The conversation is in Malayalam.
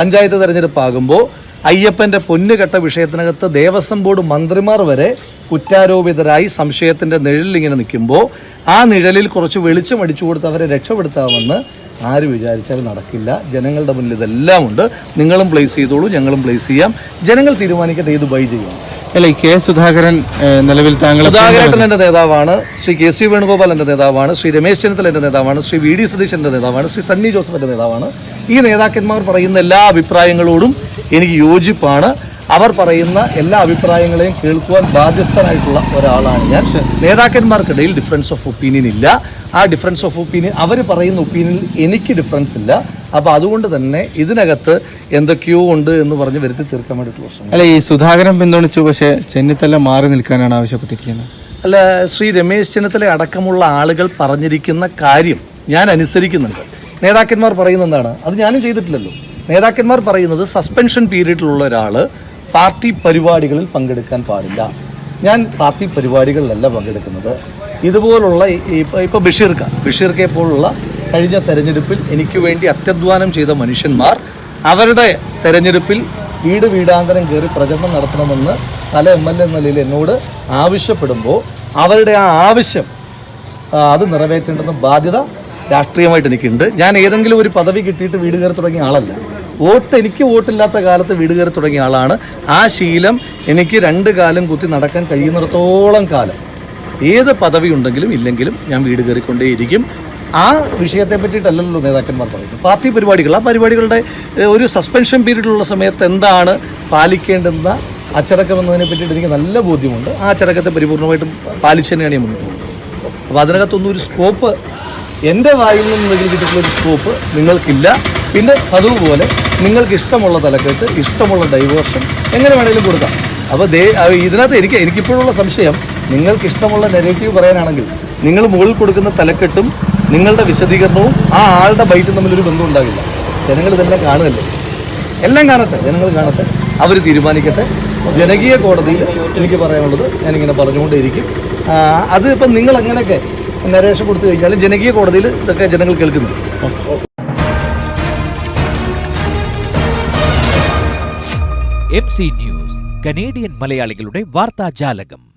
പഞ്ചായത്ത് തെരഞ്ഞെടുപ്പാകുമ്പോൾ അയ്യപ്പന്റെ പൊന്നുകെട്ട വിഷയത്തിനകത്ത് ദേവസ്വം ബോർഡ് മന്ത്രിമാർ വരെ കുറ്റാരോപിതരായി സംശയത്തിന്റെ നിഴലിൽ ഇങ്ങനെ നിൽക്കുമ്പോൾ ആ നിഴലിൽ കുറച്ച് വെളിച്ചം അടിച്ചു കൊടുത്ത് അവരെ രക്ഷപ്പെടുത്താമെന്ന് ആര് വിചാരിച്ചാലും നടക്കില്ല. ജനങ്ങളുടെ മുന്നിൽ ഇതെല്ലാം ഉണ്ട്. നിങ്ങളും പ്ലേസ് ചെയ്തോളൂ ഞങ്ങളും പ്ലേസ് ചെയ്യാം. ജനങ്ങൾ തീരുമാനിക്കട്ടെ ഇത് ബൈ ചെയ്യണം അല്ല കെ സുധാകരൻ നിലവിൽ താങ്കൾ സുധാകരേട്ടൻ എന്റെ നേതാവാണ് ശ്രീ കെ സി വേണുഗോപാൽ എന്റെ നേതാവാണ് ശ്രീ രമേശ് ചെന്നിത്തല എന്റെ നേതാവാണ് ശ്രീ വി ഡി സതീശന്റെ നേതാവാണ് ശ്രീ സണ്ണി ജോസഫ് എന്റെ നേതാവാണ്. ഈ നേതാക്കന്മാർ പറയുന്ന എല്ലാ അഭിപ്രായങ്ങളോടും എനിക്ക് യോജിപ്പാണ്. അവർ പറയുന്ന എല്ലാ അഭിപ്രായങ്ങളെയും കേൾക്കുവാൻ ബാധ്യസ്ഥനായിട്ടുള്ള ഒരാളാണ് ഞാൻ. നേതാക്കന്മാർക്കിടയിൽ ഡിഫറൻസ് ഓഫ് ഒപ്പീനിയൻ ഇല്ല. ആ ഡിഫറൻസ് ഓഫ് ഒപ്പീനിയൻ അവർ പറയുന്ന ഒപ്പീനിയനിൽ എനിക്ക് ഡിഫറൻസ് ഇല്ല. അപ്പോൾ അതുകൊണ്ട് തന്നെ ഇതിനകത്ത് എന്തൊക്കെയോ ഉണ്ട് എന്ന് പറഞ്ഞ് വരുത്തി തീർക്കാൻ വേണ്ടിയിട്ടുള്ള ശ്രമം. അല്ല ഈ സുധാകരൻ പിന്തുണച്ചു പക്ഷേ ചെന്നിത്തല മാറി നിൽക്കാനാണ് ആവശ്യപ്പെട്ടിരിക്കുന്നത്. അല്ല ശ്രീ രമേശ് ചെന്നിത്തല അടക്കമുള്ള ആളുകൾ പറഞ്ഞിരിക്കുന്ന കാര്യം ഞാൻ അനുസരിക്കുന്നുണ്ട്. നേതാക്കന്മാർ പറയുന്ന എന്താണ്? അത് ഞാനും ചെയ്തിട്ടില്ലല്ലോ. നേതാക്കന്മാർ പറയുന്നത് സസ്പെൻഷൻ പീരീഡിലുള്ള ഒരാൾ പാർട്ടി പരിപാടികളിൽ പങ്കെടുക്കാൻ പാടില്ല. ഞാൻ പാർട്ടി പരിപാടികളിലല്ല പങ്കെടുക്കുന്നത്. ഇതുപോലുള്ള ഇപ്പോൾ ഇപ്പോൾ ബഷീർക്ക. ബഷീർക്കെ പോലുള്ള കഴിഞ്ഞ തെരഞ്ഞെടുപ്പിൽ എനിക്ക് വേണ്ടി അത്യധ്വാനം ചെയ്ത മനുഷ്യന്മാർ അവരുടെ തെരഞ്ഞെടുപ്പിൽ വീട് വീടാന്തരം കയറി പ്രചരണം നടത്തണമെന്ന് പല എം എൽ എ നിലയിൽ എന്നോട് ആവശ്യപ്പെടുമ്പോൾ അവരുടെ ആ ആവശ്യം അത് നിറവേറ്റേണ്ടെന്ന ബാധ്യത രാഷ്ട്രീയമായിട്ട് എനിക്കുണ്ട്. ഞാൻ ഏതെങ്കിലും ഒരു പദവി കിട്ടിയിട്ട് വീട് കയറി തുടങ്ങിയ ആളല്ല. വോട്ട് എനിക്ക് വോട്ടില്ലാത്ത കാലത്ത് വീട് കയറി തുടങ്ങിയ ആളാണ്. ആ ശീലം എനിക്ക് രണ്ട് കാലം കുത്തി നടക്കാൻ കഴിയുന്നിടത്തോളം കാലം. ഏത് പദവി ഉണ്ടെങ്കിലും ഇല്ലെങ്കിലും ഞാൻ വീട് കയറിക്കൊണ്ടേയിരിക്കും. ആ വിഷയത്തെ പറ്റിയിട്ടല്ലല്ലോ നേതാക്കന്മാർ പറയുന്നത്. പാർട്ടി പരിപാടികൾ ആ പരിപാടികളുടെ ഒരു സസ്പെൻഷൻ പീരീഡിലുള്ള സമയത്ത് എന്താണ് പാലിക്കേണ്ടുന്ന അച്ചടക്കം എന്നതിനെ പറ്റിയിട്ട് എനിക്ക് നല്ല ബോധ്യമുണ്ട്. ആ അച്ചടക്കത്തെ പരിപൂർണമായിട്ടും പാലിച്ചു തന്നെയാണ് ഞാൻ മുന്നോട്ട് പോകുന്നത്. അപ്പോൾ അതിനകത്തൊന്നും ഒരു സ്കോപ്പ് എന്റെ വായിൽ നിന്ന് എന്തെങ്കിലും കിട്ടിയിട്ടുള്ള ഒരു സ്കോപ്പ് നിങ്ങൾക്കില്ല. പിന്നെ അതുപോലെ നിങ്ങൾക്ക് ഇഷ്ടമുള്ള തലക്കെട്ട് ഇഷ്ടമുള്ള ഡൈവേർഷൻ എങ്ങനെ വേണമെങ്കിലും കൊടുക്കാം. അപ്പോൾ ദേ ഇതിനകത്ത് എനിക്ക് എനിക്കിപ്പോഴുള്ള സംശയം നിങ്ങൾക്ക് ഇഷ്ടമുള്ള നെഗറ്റീവ് പറയാനാണെങ്കിൽ നിങ്ങൾ മുകളിൽ കൊടുക്കുന്ന തലക്കെട്ടും നിങ്ങളുടെ വിശദീകരണവും ആ ആളുടെ ബൈറ്റും തമ്മിലൊരു ബന്ധം ഉണ്ടാകില്ല. ജനങ്ങൾ തന്നെ കാണുമല്ലോ? എല്ലാം കാണട്ടെ ജനങ്ങൾ കാണട്ടെ. അവർ തീരുമാനിക്കട്ടെ. ജനകീയ കോടതിയിൽ എനിക്ക് പറയാനുള്ളത് ഞാനിങ്ങനെ പറഞ്ഞുകൊണ്ടേയിരിക്കും. അത് ഇപ്പം നിങ്ങൾ അങ്ങനെയൊക്കെ നരേഷൻ കൊടുത്തു കഴിഞ്ഞാൽ ജനകീയ കോടതിയിൽ ഇതൊക്കെ ജനങ്ങൾ കേൾക്കുന്നു. എം സി ന്യൂസ് കനേഡിയൻ മലയാളികളുടെ വാർത്താജാലകം.